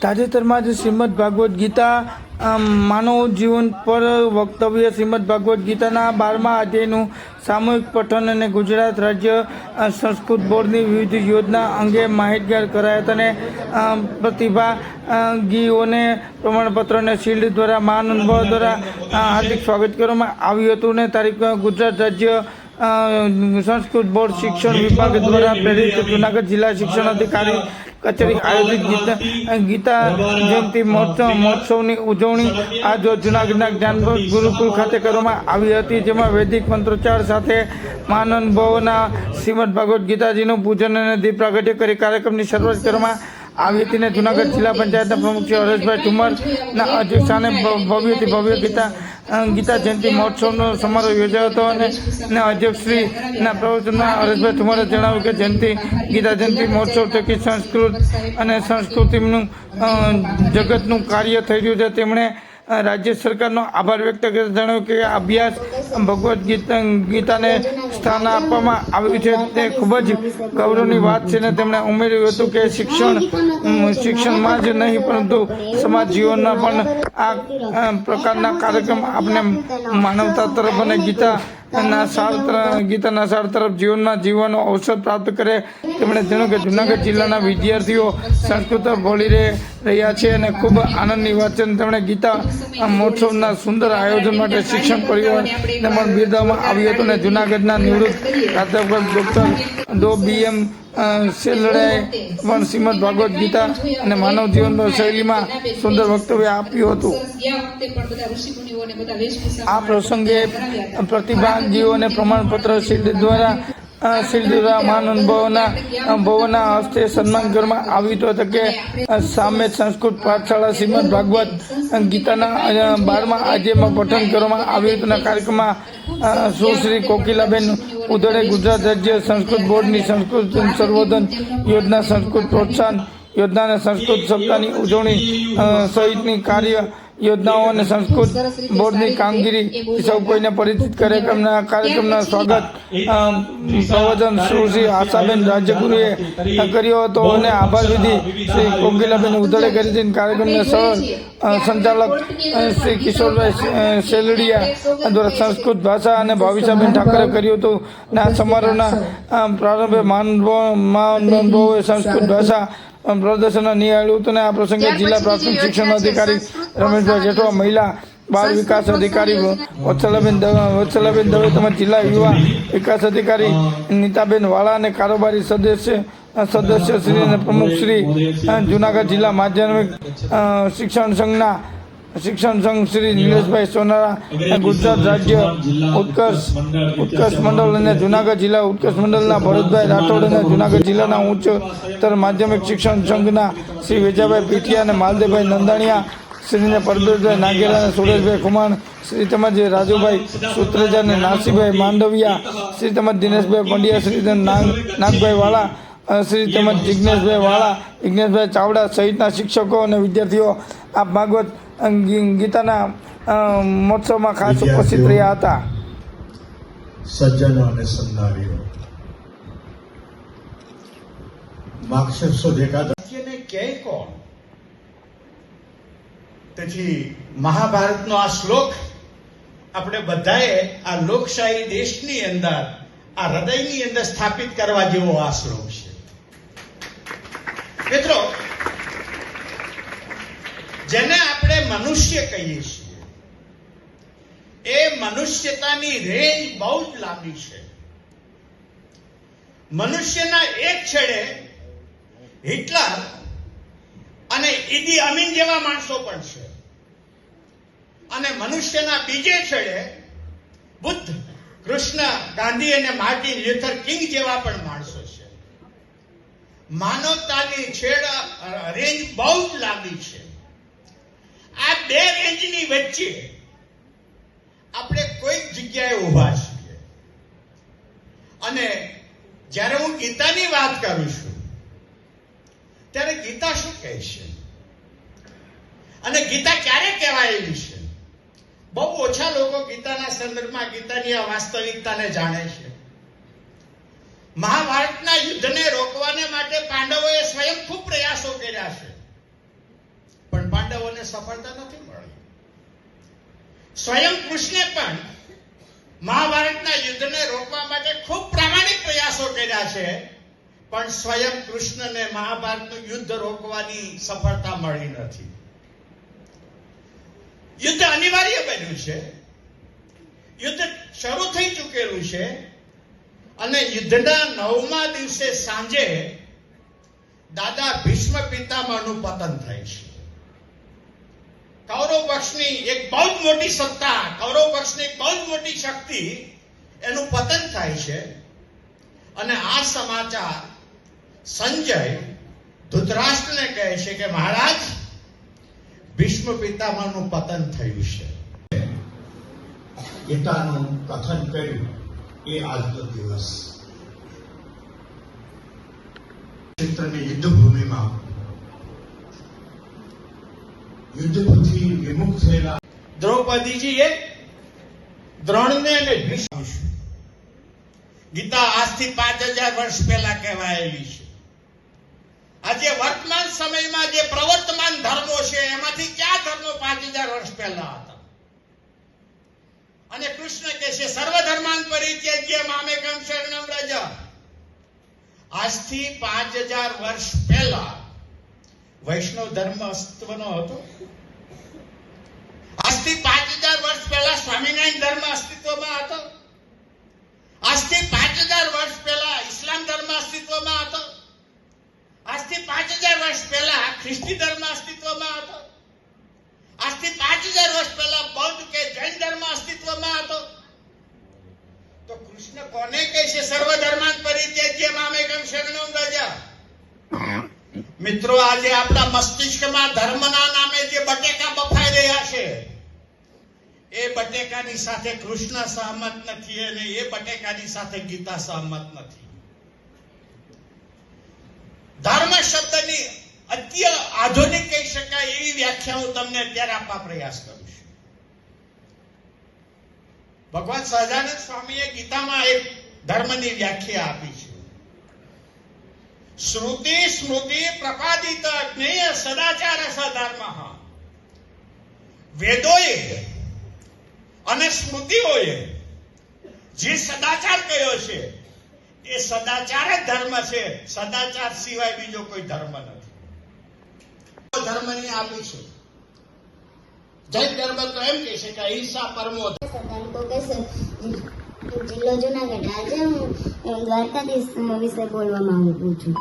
તાજેતરમાં જ શ્રીમદ ભાગવદ્ ગીતા માનવ જીવન પર વક્તવ્ય શ્રીમદ ભાગવદ્ ગીતાના બારમા અધ્યાયનું સામૂહિક પઠન અને ગુજરાત રાજ્ય સંસ્કૃત બોર્ડની વિવિધ યોજના અંગે માહિતગાર કરાયા હતા અને પ્રતિભાગીઓને પ્રતિભા અ, ગીઓને પ્રમાણપત્ર અને શિલ્ડ દ્વારા મહાનુભાવ દ્વારા હાર્દિક સ્વાગત કરવામાં આવ્યું હતું અને તારીખ ગુજરાત રાજ્ય સંસ્કૃત બોર્ડ શિક્ષણ વિભાગ દ્વારા પ્રેરિત જુનાગઢ જિલ્લા શિક્ષણ અધિકારી કચેરી આયોજિત ગીતા ગીતા જયંતિ મહોત્સવ મહોત્સવની ઉજવણી આ જો જુનાગઢના જ્ઞાનભોજ ગુરુકુળ ખાતે કરવામાં આવી હતી, જેમાં વૈદિક મંત્રોચ્ચાર સાથે માનંદ ભવના શ્રીમદ ભગવદ્ ગીતાજીનું પૂજન અને દીપ પ્રાગટ્ય કરી કાર્યક્રમની શરૂઆત કરવામાં આવી હતી ને જુનાગઢ જિલ્લા પંચાયતના પ્રમુખ શ્રી હરેશભાઈ ઠુમરના અધ્યક્ષસ્થાને ભવ્યથી ભવ્ય ગીતા ગીતા જયંતિ મહોત્સવનો સમારોહ યોજાયો હતો અને અધ્યક્ષશ્રીના પ્રવચનમાં હરેશભાઈ ઠુમરે જણાવ્યું કે જયંતિ ગીતા જયંતિ મહોત્સવ થકી સંસ્કૃત અને સંસ્કૃતિનું જગતનું કાર્ય થઈ રહ્યું છે. તેમણે રાજ્ય સરકારનો આભાર વ્યક્ત કરતા જણાવ્યું કે અભ્યાસ ભગવદ્ ગીતા, ગીતાને સ્થાન આપવામાં આવ્યું છે. તે ખૂબ જ ગૌરવની વાત છે ને તેમણે ઉમેર્યું હતું કે શિક્ષણ શિક્ષણમાં જ નહીં, પરંતુ સમાજ જીવનના પણ આ પ્રકારના કાર્યક્રમ આપણે માનવતા તરફ અને ગીતા ના સાર ગીતાના સાર તરફ જીવનના જીવવાનો અવસર પ્રાપ્ત કરે. તેમણે જણાવ્યું કે જુનાગઢ જિલ્લાના વિદ્યાર્થીઓ સંસ્કૃત બોલી રહે- રહ્યા છે અને ખૂબ આનંદની વાત છે તેમણે ગીતા મહોત્સવના સુંદર આયોજન માટે શિક્ષણ પરિવારને પણ બિરદાવવામાં આવ્યું હતું અને જુનાગઢના નિવૃત્ત પ્રાધ્યાપક ડૉક્ટર ડો બી એમ સેલડાએ પણ શ્રીમદ ભાગવત ગીતા અને માનવ જીવન શૈલીમાં સુંદર વક્તવ્ય આપ્યું હતું. આ પ્રસંગે પ્રતિભાગીઓને પ્રમાણપત્ર દ્વારા અ, શિલ્ડ દ્વારા ભવોના હસ્તે સન્માન કરવામાં આવ્યું તો કે સામે સંસ્કૃત પાઠશાળા શ્રીમદ ભાગવત ગીતાના બારમા અધ્યાયમાં પઠન કરવામાં આવ્યું હતું. કાર્યક્રમમાં સુશ્રી કોકિલાબેન ઉધડે ગુજરાત રાજ્ય સંસ્કૃત બોર્ડની સંસ્કૃત સંશોધન યોજના સંસ્કૃત પ્રોત્સાહન યોજના સંસ્કૃત સપ્તાહની ઉજવણી સહિતની કાર્ય યોજનાઓ અને સંસ્કૃત બોર્ડની કામગીરી સૌ કોઈને પરિચિત કાર્યક્રમના કાર્યક્રમના સ્વાગત પ્રવચન શ્રી આશાબેન રાજ્યગુરુએ કર્યો હતો અને આભાર વિધિ શ્રી કોકિલાબેન ઉધડે કરી હતી કાર્યક્રમને સરળ સંચાલક શ્રી કિશોરભાઈ શેલડિયા સેલડિયા દ્વારા સંસ્કૃત ભાષા અને ભાવિશાબેન ઠાકરે કર્યું હતું. અને આ સમારોહના પ્રારંભે મહાનુભાવો મહાનુભાવોએ સંસ્કૃત ભાષા પ્રદર્શન નિહાળ્યું હતું અને આ પ્રસંગે જિલ્લા પ્રાથમિક શિક્ષણ અધિકારી રમેશભાઈ જેઠવા મહિલા બાળ વિકાસ અધિકારી વત્સલાબેન વત્સલાબેન દવે તેમજ જિલ્લા યુવા વિકાસ અધિકારી નીતાબેન વાળા અને કારોબારી સદસ્ય સદસ્ય શ્રી અને પ્રમુખ શ્રી જુનાગઢ જિલ્લા માધ્યમિક શિક્ષણ સંઘના શિક્ષણ સંઘ શ્રી નિલેશભાઈ સોનારા ગુજરાત રાજ્ય ઉત્કર્ષ ઉત્કર્ષ મંડળ અને જુનાગઢ જિલ્લા ઉત્કર્ષ મંડળના ભરતભાઈ રાઠોડ અને જુનાગઢ જિલ્લાના ઉચ્ચતર માધ્યમિક શિક્ષણ સંઘના શ્રી વિજયભાઈ પીઠિયા અને માલદેવભાઈ નંદાણીયા, શ્રીને પરબતભાઈ નાગેલા અને સુરેશભાઈ ખુમાણ, શ્રી તેમજ રાજુભાઈ સુત્રેજા અને નાસીભાઈ માંડવિયા, શ્રી તેમજ દિનેશભાઈ પંડ્યા, શ્રી નાગ નાગભાઈ વાળા શ્રી તેમજ જિજ્ઞેશભાઈ વાળા જિજ્ઞેશભાઈ ચાવડા સહિતના શિક્ષકો અને વિદ્યાર્થીઓ આ ભાગવત ગીતાના મહોત્સવમાં ખાસ ઉપસ્થિત રહ્યા હતા. સજ્જનો અને સંધાવીઓ માક્ષસો દેખાતા કે કોણ? તેથી મહાભારતનો આ શ્લોક આપણે બધાએ આ લોકશાહી દેશની અંદર આ હૃદયની અંદર સ્થાપિત કરવા જેવો આ શ્લોક છે. મિત્રો, જેને આપણે મનુષ્ય કહીએ છીએ, એ મનુષ્યતાની રેન્જ બહુ જ લાંબી છે. મનુષ્યના એક છેડે હિટલર અને ઈદી અમીન જેવા માણસો પણ છે. અને મનુષ્યના બીજે છેડે બુદ્ધ, કૃષ્ણ, ગાંધી અને માર્ટિન લ્યુથર કિંગ જેવા પણ માનવતાની છેડ રેન્જ બહુ જ લાંબી છે. આ બે રેન્જની વચ્ચે આપણે કોઈક જગ્યાએ ઊભા છીએ. અને જ્યારે હું ગીતાની વાત કરું છું, ત્યારે ગીતા શું કહે છે? અને ગીતા ક્યારે કહેવાયેલી છે? બહુ ઓછા લોકો ગીતાના સંદર્ભમાં ગીતાની આ વાસ્તવિકતાને જાણે છે. મહાભારતના યુદ્ધને રોકવાને માટે પાંડવોએ સ્વયં ખૂબ પ્રયાસો કર્યા છે કૃષ્ણને સફળતા નથી મળી. સ્વયં કૃષ્ણે પણ મહાભારતના યુદ્ધને રોકવા માટે ખૂબ પ્રામાણિક પ્રયાસો કર્યા છે, પણ સ્વયં કૃષ્ણને મહાભારતનું યુદ્ધ રોકવાની સફળતા મળી નથી. યુદ્ધ અનિવાર્ય બન્યું છે. યુદ્ધ શરૂ થઈ ચૂકેલું છે અને યુદ્ધના નવમા દિવસે સાંજે દાદા ભીષ્મ પિતામહનું પતન થાય છે. કૌરવ પક્ષની એક બહુ જ મોટી સત્તા, કૌરવ પક્ષની એક બહુ જ મોટી શક્તિ, એનું પતન થાય છે. અને આ સમાચાર સંજય ધૃતરાષ્ટ્રને કહે છે કે, મહારાજ, ભીષ્મ પિતામહનું પતન થયું છે. ગીતાનું કથન કર્યું એ આજનો દિવસ. ક્ષેત્રની યુદ્ધથી વિમુખ થયેલા દ્રૌપદીજીએ દ્રોણને અને ગીતા આજથી પાંચ હજાર વર્ષ પહેલા કહેવાયેલી છે. આજે વર્તમાન સમયમાં જે પ્રવર્તમાન ધર્મો છે, એમાંથી કયા ધર્મો પાંચ હજાર વર્ષ પહેલા હતા? અને કૃષ્ણ કહે છે, સર્વ ધર્માન મામે કમ શરણમ રજ. આજથી પાંચ હજાર વર્ષ પહેલા વૈષ્ણવ ધર્મ અસ્તિત્વનો હતો? આજથી પાંચ હજાર વર્ષ પહેલા સ્વામિનારાયણ ધર્મ અસ્તિત્વમાં હતો? આજથી પાંચ હજાર વર્ષ પહેલા ઇસ્લામ ધર્મ અસ્તિત્વમાં હતો? આજથી પાંચ હજાર વર્ષ પહેલા ખ્રિસ્તી ધર્મ અસ્તિત્વમાં હતો? આજથી પાંચ હજાર વર્ષ પહેલા બૌદ્ધ કે જૈન ધર્મ અસ્તિત્વમાં હતો? તો કૃષ્ણ કોને કહે છે સર્વ ધર્માન પરિત્યજ્ય મામેકમ શરણમ રજા મિત્રો, આજે આપણા મસ્તિષ્કમાં ધર્મના નામે જે બટેકા બફાઈ રહ્યા છે, એ બટેકાની સાથે કૃષ્ણ સહમત નથી અને એ બટેકાની સાથે ગીતા સહમત નથી. ધર્મ શબ્દની અત્ય આધુનિક કહી શકાય એવી વ્યાખ્યા હું તમને અત્યારે આપવા પ્રયાસ કરું છું. ભગવાન સહજાનંદ સ્વામીએ ગીતામાં એક ધર્મની વ્યાખ્યા આપી છે. શ્રુતિ સ્મૃતિ પ્રપાદિત જ્ઞેય સદાચાર સધર્મ વેદોએ અને સ્મૃતિઓએ જે સદાચાર કયો છે, એ સદાચાર જ ધર્મ છે. સદાચાર સિવાય બીજો કોઈ ધર્મ નથી. ધર્મની આપી છે જૈન ધર્મ તો એમ કહે છે કે અહિંસા પરમો કહેશે જિલ્લો જુનાગઢ. આજે હું દ્વારકાધીશ વિશે બોલવા માંગુ છું.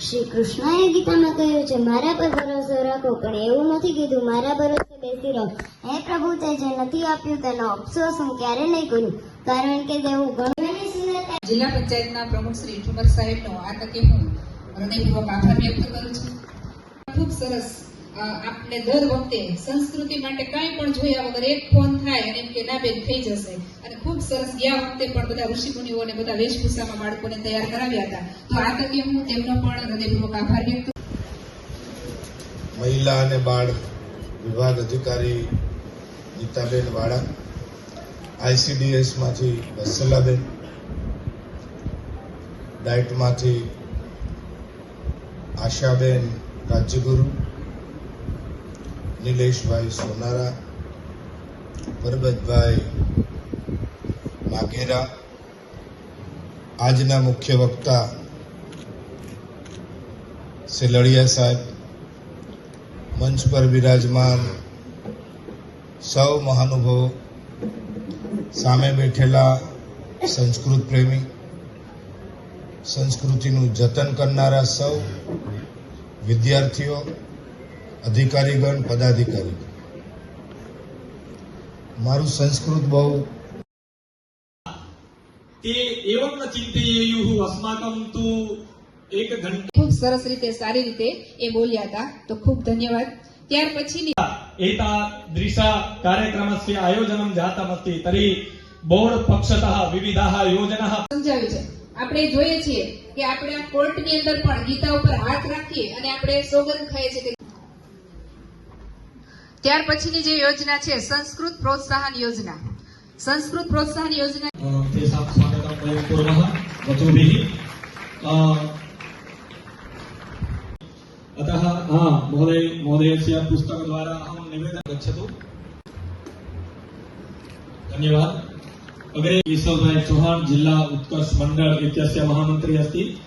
શ્રી કૃષ્ણએ ગીતામાં કહ્યું છે, મારા પર ભરોસો રાખો, પણ એવું નથી કીધું, મારા ભરોસે બેસી રહો. હે પ્રભુ, તે જે નથી આપ્યું, તેનો અફસોસ હું ક્યારે નહીં કરું? કારણ કે તેવું ઘણું જિલ્લા પંચાયતના પ્રમુખ શ્રી ઠુમર સાહેબનો આ તકે હું હૃદયપૂર્વક આભાર વ્યક્ત કરું છું. ખૂબ સરસ આપણે દર વખતે સંસ્કૃતિ માટે કાંઈ પણ જોયા વગર એક ફોન થાય અને એમ કે, ના બેન, થઈ જશે. અને ખૂબ સરસ ગયા વખતે પણ બધા ઋષિ મુનિઓને બધા વેશભૂષામાં બાળકોને તૈયાર કરાવ્યા હતા. તો આ તકે હું તેમનો પણ હૃદયપૂર્વક આભાર વ્યક્ત મહિલા અને બાળ વિભાગ અધિકારી ગીતાબેન વાળા આઈસીડીએસમાંથી વત્સલાબેન ડાયટમાંથી આશાબેન રાજ્યગુરુ નિલેશભાઈ સોનારા, પરબતભાઈ નાગેરા આજના મુખ્ય વક્તા સેલડિયા સાહેબ, મંચ પર બિરાજમાન સૌ મહાનુભવો, સામે બેઠેલા સંસ્કૃત પ્રેમી, સંસ્કૃતિનું જતન કરનારા સૌ વિદ્યાર્થીઓ અધિકારીગણ પદાધિકારી. મારું સંસ્કૃત બહુ તે એવમ ન ચિંતયેયુઃ ખૂબ સરસ રીતે સારી રીતે એ બોલ્યા હતા. તો ખૂબ ધન્યવાદ. ત્યાર પછી એતા દ્રિશા કાર્યક્રમસ્ય આયોજનમ તરી બહોળ પક્ષતઃ વિવિધાઃ યોજનાઃ સમજાવ્યું છે. આપણે જોઈએ છીએ કે આપણે કોર્ટની અંદર પણ ગીતા ઉપર હાથ રાખીએ અને આપણે સોગંદ ખાઈએ છીએ ત્યાર પછીની જે યોજના છે સંસ્કૃત પ્રોત્સાહન યોજના સંસ્કૃત પ્રોત્સાહન યોજના अ, तेषां स्वागतं वयं कुर्मः वधूभिः अ, अतः हाँ महोदय महोदयस्य पुस्तकद्वारा अहं निवेदनं गच्छतु धन्यवाद अग्रे केशवभाई चौहान जिल्ला उत्कर्ष मण्डल इत्यस्य महामन्त्री अस्ति अ,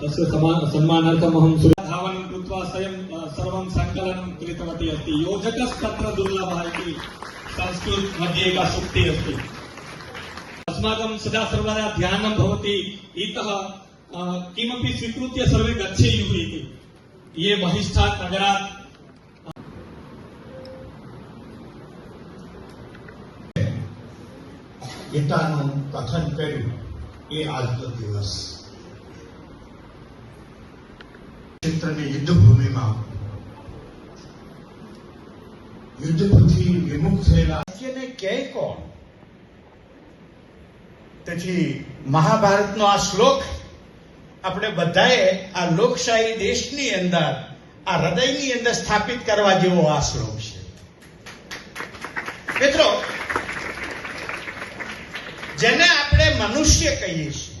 तस्य समा- सन्मानार्थम् अहं सुधावनं कृत्वा स्वयं अ, सर्वं सङ्कलनं कृतवती अस्ति योजकस्तत्र दुर्लभः इति संस्कृत मध्ये एका सूक्तिः अस्ति अस्माकं सदा सर्वदा ध्यानं भवति इतः अ, किमपि स्वीकृत्य सर्वे गच्छेयुः इति ये बहिष्ठात् नगरात् ગીતાનું કથન કર્યું એ આજનો દિવસ ક્ષેત્રની યુદ્ધભૂમિમાં યુદ્ધથી વિમુખ થયેલા કહે કોણ? તેથી મહાભારતનો આ શ્લોક આપણે બધાએ આ લોકશાહી દેશની અંદર, આ હૃદયની અંદર સ્થાપિત કરવા જેવો આ શ્લોક છે. મિત્રો, જેને આપણે મનુષ્ય કહીએ છીએ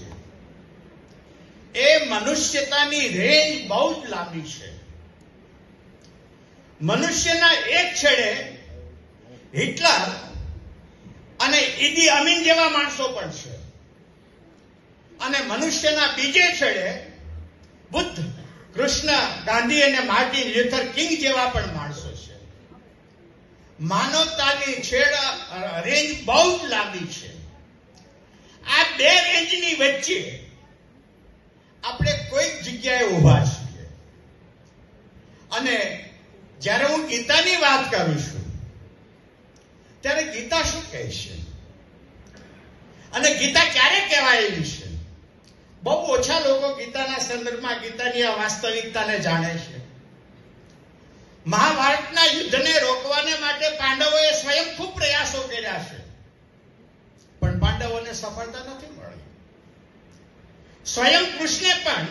એ મનુષ્યતાની રેન્જ બહુ જ લાંબી છે. મનુષ્યના એક છેડે હિટલર અને ઈદી અમીન જેવા માણસો પણ છે. અને મનુષ્યના બીજે છેડે બુદ્ધ, કૃષ્ણ, ગાંધી અને માર્ટિન લ્યુથર કિંગ જેવા પણ માણસો છે. માનવતાની છેડ રેન્જ બહુ જ લાંબી છે. આ બે રેન્જની વચ્ચે આપણે કોઈક જગ્યાએ ઊભા છીએ. અને જ્યારે હું ગીતાની વાત કરું છું, ત્યારે ગીતા શું કહે છે? અને ગીતા ક્યારે કહેવાયેલી છે? બહુ ઓછા લોકો ગીતાના સંદર્ભમાં ગીતાની આ વાસ્તવિકતાને જાણે છે. મહાભારતના યુદ્ધને રોકવાને માટે પાંડવોએ સ્વયં ખૂબ પ્રયાસો કર્યા છે. પણ પાંડવોને સફળતા નથી મળી. સ્વયં કૃષ્ણે પણ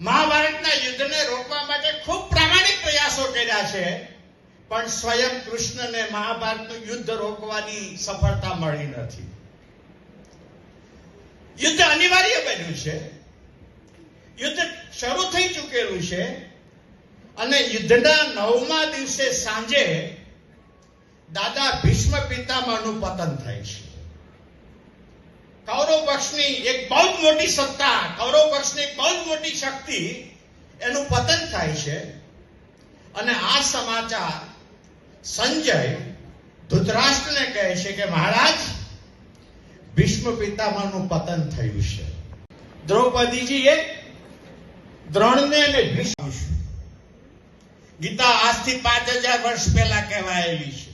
મહાભારતના યુદ્ધને રોકવા માટે ખૂબ પ્રામાણિક પ્રયાસો કર્યા છે, પણ સ્વયં કૃષ્ણને મહાભારતનું યુદ્ધ રોકવાની સફળતા મળી નથી. યુદ્ધ અનિવાર્ય બન્યું છે. યુદ્ધ શરૂ થઈ ચૂકેલું છે અને યુદ્ધના નવમા દિવસે સાંજે દાદા ભીષ્મ પિતામહનું પતન થાય છે. કૌરવ પક્ષની એક બહુ જ મોટી સત્તા, કૌરવ પક્ષની એક બહુ જ મોટી શક્તિ, એનું પતન થાય છે. અને આ સમાચાર સંજય ધૃતરાષ્ટ્રને કહે છે કે, મહારાજ, ભીષ્મ પિતામહનું પતન થયું છે. દ્રૌપદીજીએ દ્રોણને અને ભીષ્મ ગીતા આજથી પાંચ હજાર વર્ષ પહેલા કહેવાયેલી છે.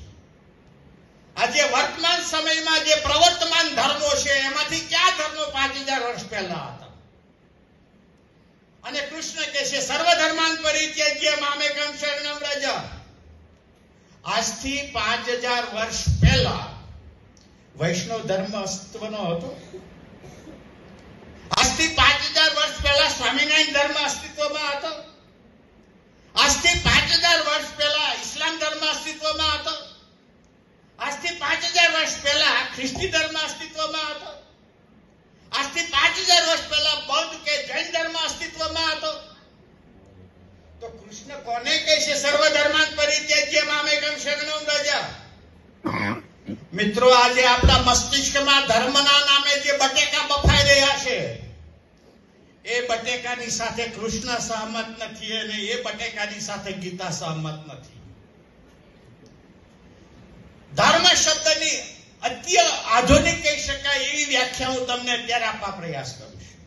આજે વર્તમાન સમયમાં જે પ્રવર્તમાન ધર્મો છે, એમાંથી કયા ધર્મો પાંચ હજાર વર્ષ પહેલા હતા? અને કૃષ્ણ કહે છે સર્વ ધર્માન પરિત્યજ્ય મામેકમ શરણમ રજ આજથી પાંચ હજાર વર્ષ પહેલા વૈષ્ણવ ધર્મ અસ્તિત્વનો હતો. આજથી પાંચ હજાર વર્ષ પહેલા સ્વામિનારાયણ ધર્મ અસ્તિત્વમાં હતો આજથી પાંચ હજાર વર્ષ પહેલા ઇસ્લામ ધર્મ અસ્તિત્વમાં હતો આજથી પાંચ હજાર વર્ષ પહેલા ખ્રિસ્તી ધર્મ અસ્તિત્વમાં હતો આજથી પાંચ હજાર વર્ષ પહેલા બૌદ્ધ કે જૈન ધર્મ અસ્તિત્વમાં હતો તો કૃષ્ણ કોને કહે છે સર્વ ધર્માન પરિત્યજ્ય મામેકમ શરણમ રજા મિત્રો આજે આપણા મસ્તિષ્કમાં ધર્મના નામે જે બટેકા બફાઈ રહ્યા છે, એ બટેકાની સાથે કૃષ્ણ સહમત નથી અને એ બટેકાની સાથે ગીતા સહમત નથી. ધર્મ શબ્દની અત્ય આધુનિક કહી શકાય એવી વ્યાખ્યા હું તમને અત્યારે આપવા પ્રયાસ કરું છું.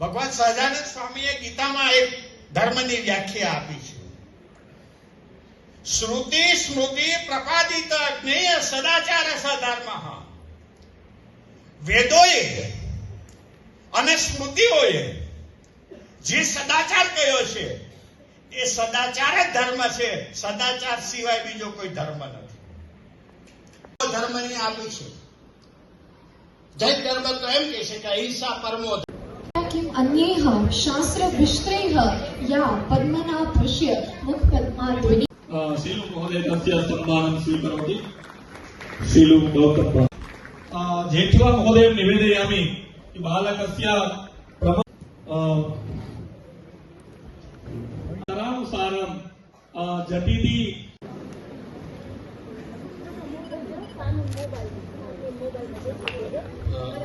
ભગવાન સહજાનંદ સ્વામીએ ગીતામાં એક ધર્મની વ્યાખ્યા આપી છે. શ્રુતિ સ્મૃતિ પ્રપાદિત જ્ઞેય સદાચાર સધર્મ વેદોએ અને સ્મૃતિઓએ જે સદાચાર કયો છે એ સદાચાર જ ધર્મ છે સદાચાર સિવાય બીજો કોઈ ધર્મ નથી ધર્મની આપી છે જૈન ધર્મ તો એમ કહે છે કે અહિંસા પરમો किम् अन्यैः शास्त्रविष्त्रैः या पद्मनाभस्य मुखपद्माध्वनि अ, शीलु महोदय तस्य सम्मानं स्वीकरोति शीलु डोकप्पा जेठवा महोदय निवेदयामि बालकस्य प्रम अनुसारं झटिति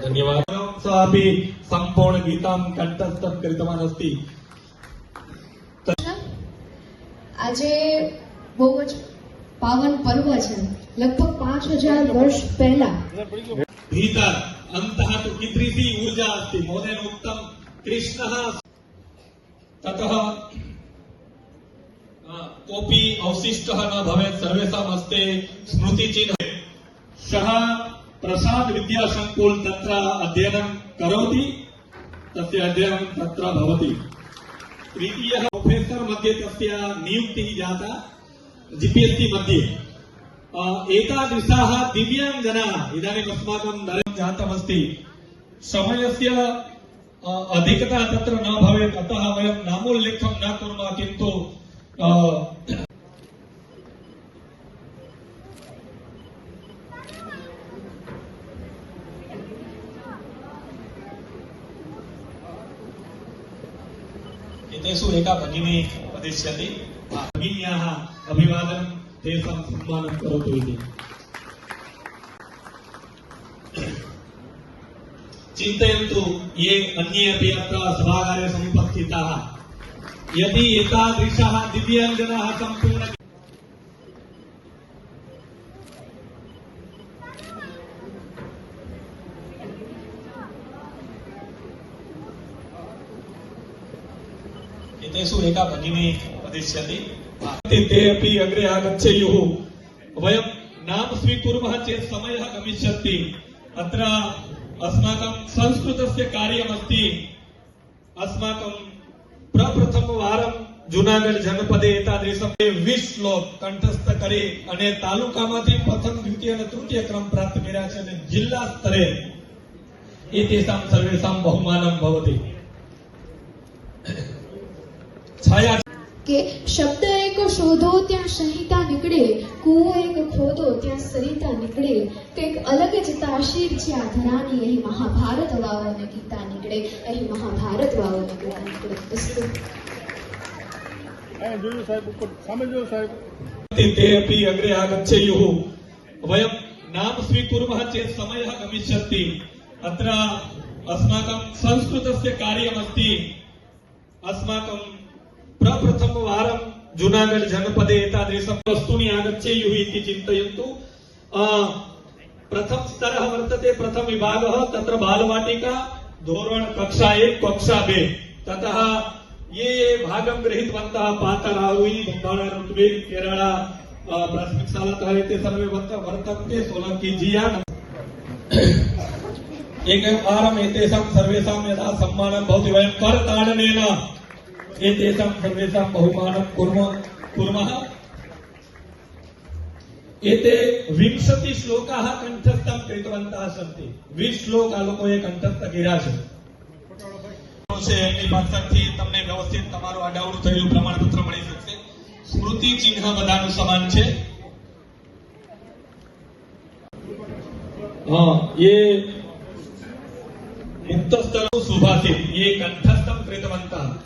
धन्यवादः सः अपि सम्पूर्णगीतां कण्ठस्थं कृतवान् अस्ति આજે બહુ જ પાવન પર્વ છે. લગભગ પાંચ હજાર વર્ષ પહેલા ભીતર અંતઃ તો કિદ્રીસી ઊર્જા અસ્તિ. મોદેન ઉત્તમ કૃષ્ણ તતઃ કોપી અવશિષ્ટ ન ભવેત, સર્વેષામ હસ્તે સ્મૃતિ ચિહ્ન સહ પ્રસાદ વિદ્યા સંકુલ તત્ર અધ્યયન કરોતિ, તસ્ય અધ્યયન તત્ર ભવતિ. તૃતીય પ્રોફેસર મધ્ય તસ્ય નિયુક્તિ જાતા जिपिएस्सि मध्ये अ, एतादृशाः दिव्याङ्गनाः इदानीम् अस्माकं नरे जातमस्ति समयस्य अ, अधिकता तत्र न भवेत् अतः वयं नामोल्लेखं न कुर्मः किन्तु अ, एतेषु एका भगिनी वदिष्यति भगिन्याः अभिवादनं तेषां सम्मानं करोतु इति चिन्तयन्तु ये अन्ये अपि अत्र सभागारे समुपस्थिताः यदि एतादृशाः दिव्याङ्गनाः सम्पूर्ण एतेषु एका भगिनी वदिष्यति ते अपि अग्रे आगच्छेयुः वयं नाम स्वीकुर्मः चेत् समयः गमिष्यति अत्र अस्माकं संस्कृतस्य कार्यमस्ति अस्माकं प्रप्रथमवारं જુનાગઢ જનપદે એતાદૃશમ વીસ શ્લોક કંઠસ્થ કરી અને તાલુકામાંથી પ્રથમ દ્વિતીય અને તૃતીય ક્રમ પ્રાપ્ત કર્યા છે અને જિલ્લા સ્તરે એતેષાં સર્વેષાં બહુમાનમ ભવતિ છાયા કે શબ્દ એક શોધો ત્યાં સંહિતા નીકળે કૂવો એક ખોદો ત્યાં સરિતા નીકળે. કંઈક અલગ જ તાસીર છે આ ધરાની અહીં મહાભારત વાવો અને ગીતા નીકળે. અહીં મહાભારત વાવો અને ગીતા નીકળે તે અપી અગ્રે અસ્માકં प्रप्रथमवारं जूनागढ जनपदे एतादृशं वस्तूनि आगच्छेयुः इति चिन्तयन्तु अ, प्रथम स्तरः वर्तते प्रथम विभागः तत्र बालवाटिका धोरण कक्षा एक कक्षा बे ततः ये ये भागं गृहीतवन्तः पातराहुई बंगाळा ऋत्विक केरला अ, प्राथमिक शालातः एते सर्वे वर्त- वर्तन्ते सोलङ्की जियान् एकवारम् एतेषां सर्वेषां यदा सम्मानं भवति वयं करताडनेन एतेषां सर्वेषां बहुमानं कुर्मः कुर्मः एते विंशति श्लोकाः कण्ठस्थं कृतवन्तः सन्ति વીસ શ્લોક આ લોકોએ કંઠસ્થ કર્યા છે છે એમની પાછળથી તમને વ્યવસ્થિત તમારું આડાવડું થયેલું પ્રમાણપત્ર મળી શકશે સ્મૃતિ ચિહ્ન બધાનું સમાન છે हाँ ये मुक्तस्थल सुभाषित ये कंठस्थम कृतवन्तः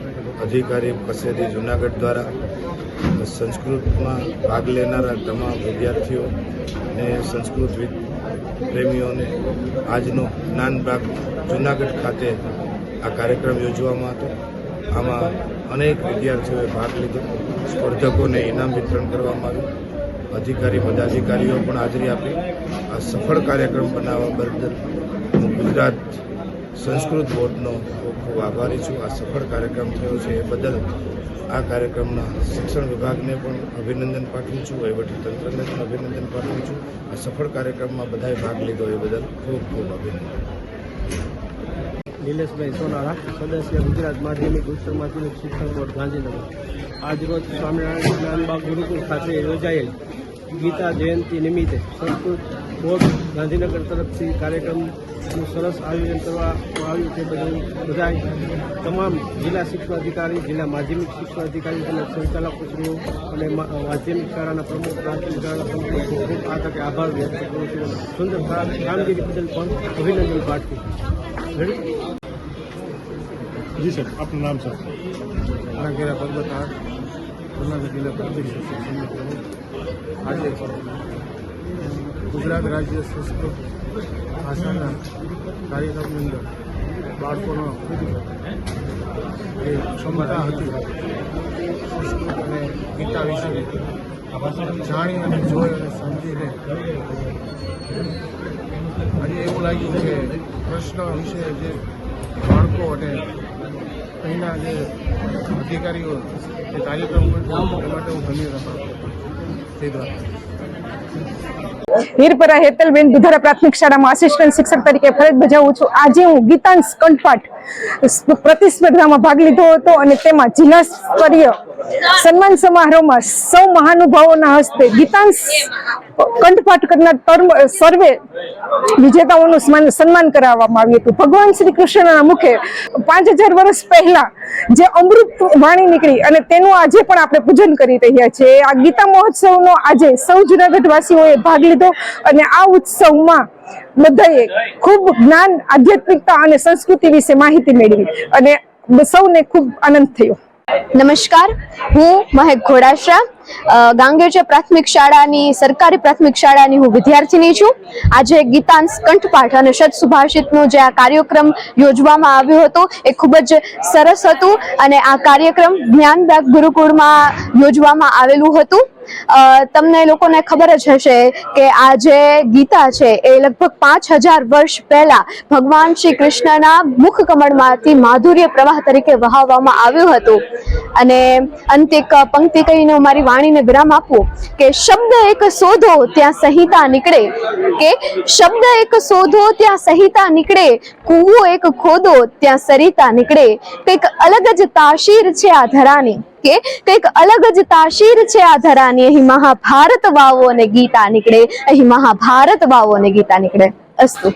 અધિકારી કચેરી જૂનાગઢ દ્વારા સંસ્કૃતમાં ભાગ લેનારા તમામ વિદ્યાર્થીઓ અને સંસ્કૃત પ્રેમીઓને આજનો જ્ઞાન ભાગ જૂનાગઢ ખાતે આ કાર્યક્રમ યોજવામાં હતો. આમાં અનેક વિદ્યાર્થીઓએ ભાગ લીધો. સ્પર્ધકોને ઇનામ વિતરણ કરવામાં આવ્યું. અધિકારી પદાધિકારીઓ પણ હાજરી આપી. આ સફળ કાર્યક્રમ બનાવવા બદલ હું ગુજરાત સંસ્કૃત બોર્ડનો ખૂબ આભારી છું. આ સફળ કાર્યક્રમ થયો છે એ બદલ આ કાર્યક્રમના શિક્ષણ વિભાગને પણ અભિનંદન પાઠવું છું. વહીવટીતંત્રને પણ અભિનંદન પાઠવું છું. આ સફળ કાર્યક્રમમાં બધાએ ભાગ લીધો એ બદલ ખૂબ ખૂબ અભિનંદન. નિલેશભાઈ સોનારા, સદસ્ય ગુજરાત માધ્યમિક ઉચ્ચતર માધ્યમિક શિક્ષણ બોર્ડ, ગાંધીનગર. આજરોજ સ્વામિનારાયણ જ્ઞાનબાગ ગુરુકુળ ખાતે યોજાયેલ ગીતા જયંતિ નિમિત્તે સંસ્કૃત બોર્ડ ગાંધીનગર તરફથી કાર્યક્રમનું સરસ આયોજન કરવામાં આવ્યું તે બદલ બધા તમામ જિલ્લા શિક્ષણાધિકારી જિલ્લા માધ્યમિક શિક્ષણાધિકારી તેમજ સંચાલકશ્રીઓ અને માધ્યમિક શાળાના પ્રમુખ પ્રાથમિક શાળાના પ્રમુખો ખૂબ ખૂબ આ તકે આભાર વ્યક્ત કરું છું. સુંદર કામગીરી બદલ પણ અભિનંદન પાઠવું છું. જી સર આપનું નામ સર? નાગેરા પર્વત જૂનાગઢ જિલ્લા પ્રાથમિક શિક્ષણ આજે ગુજરાત રાજ્ય સંસ્કૃત ભાષાના કાર્યક્રમની અંદર બાળકોનો જે ક્ષમતા હતી. સંસ્કૃત અને ગીતા વિશે જાણી અને જોઈ અને સમજીને આજે એવું લાગ્યું કે પ્રશ્ન વિશે જે બાળકો અને અહીંના જે અધિકારીઓ જે કાર્યક્રમ એ માટે હું ધન્યવાદ. તે દ્વારા. વીરપરા હેતલબેન દુધારા પ્રાથમિક શાળામાં આસિસ્ટન્ટ શિક્ષક તરીકે ફરજ બજાવું છું. આજે હું ગીતાંશ કંઠપાઠ પ્રતિસ્પર્ધામાં ભાગ લીધો હતો અને તેમાં જિલ્લા સ્તરીય સન્માન સમારોહમાં સૌ મહાનુભાવોના હસ્તે ગીતાંશ કંઠપાઠ કરનાર સર્વે વિજેતાઓનું સન્માન કરાવવામાં આવ્યું હતું. ભગવાન શ્રી કૃષ્ણના મુખે પાંચ હજાર વર્ષ પહેલા જે અમૃત વાણી નીકળી અને તેનું આજે પણ આપણે પૂજન કરી રહ્યા છીએ. આ ગીતા મહોત્સવનો આજે સૌ જુનાગઢવાસીઓએ ભાગ લીધો અને આ ઉત્સવમાં બધાએ ખૂબ જ્ઞાન, આધ્યાત્મિકતા અને સંસ્કૃતિ વિશે માહિતી મેળવી અને સૌને ખૂબ આનંદ થયો. નમસ્કાર. હું મહેક ઘોડાશા અ, પ્રાથમિક શાળાની સરકારી પ્રાથમિક શાળાની હું વિદ્યાર્થીની છું. આજે ગીતાંશ કંઠપાઠ અને શત સુભાષિતનો જે આ કાર્યક્રમ યોજવામાં આવ્યો હતો એ ખૂબ જ સરસ હતું અને આ કાર્યક્રમ જ્ઞાનદાગ ગુરુકુળમાં યોજવામાં આવેલું હતું. તમને લોકોને ખબર જ હશે કે આ જે ગીતા છે, એ લગભગ પાંચ હજાર વર્ષ પહેલા ભગવાન શ્રી કૃષ્ણના મુખ કમળમાંથી માધુર્ય પ્રવાહ તરીકે વહાવવામાં આવ્યું હતું. અને અંતિક પંક્તિ કહીને હું મારી વાણીને વિરામ આપું કે શબ્દ એક શોધો ત્યાં સંહિતા નીકળે. કે શબ્દ એક શોધો ત્યાં સંહિતા નીકળે, કૂવો એક ખોદો ત્યાં સરિતા નીકળે. કંઈક અલગ જ તાસીર છે આ ધરાની. કે કંઈક અલગ જ તાસીર છે આ ધરાની. અહીં મહાભારત વાવો અને ગીતા નીકળે. અહીં મહાભારત વાવો અને ગીતા નીકળે. અસ્તુ.